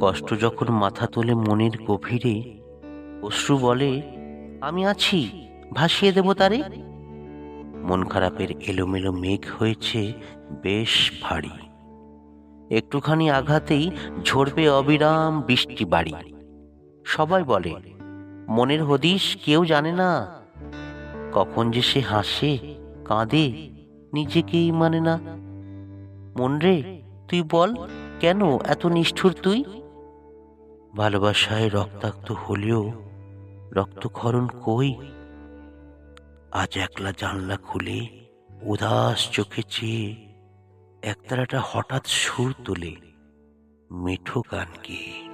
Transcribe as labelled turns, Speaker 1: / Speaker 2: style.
Speaker 1: কষ্ট যখন মাথা তোলে মনের গভীরে, অশ্রু বলে, আমি আছি, ভাসিয়ে দেব তারে। মন খারাপের এলোমেলো মেঘ হয়েছে বেশ ভারী। একটুখানি আঘাতেই ঝরবে অবিরাম বৃষ্টি বাড়ি। সবাই বলে, মনের হদিস কেউ জানে না। কখন যে সে হাসে, কাঁদে, নিজেকেই মানে না। মন রে তুই বল, কেন এত নিষ্ঠুর তুই? ভালোবাসায় রক্তাক্ত হলেও রক্তক্ষরণ কই? আজ একলা জানলা খুলে উদাস চোখে চেয়ে একতারাটা হঠাৎ সুর তোলে, মিঠো গান গেয়ে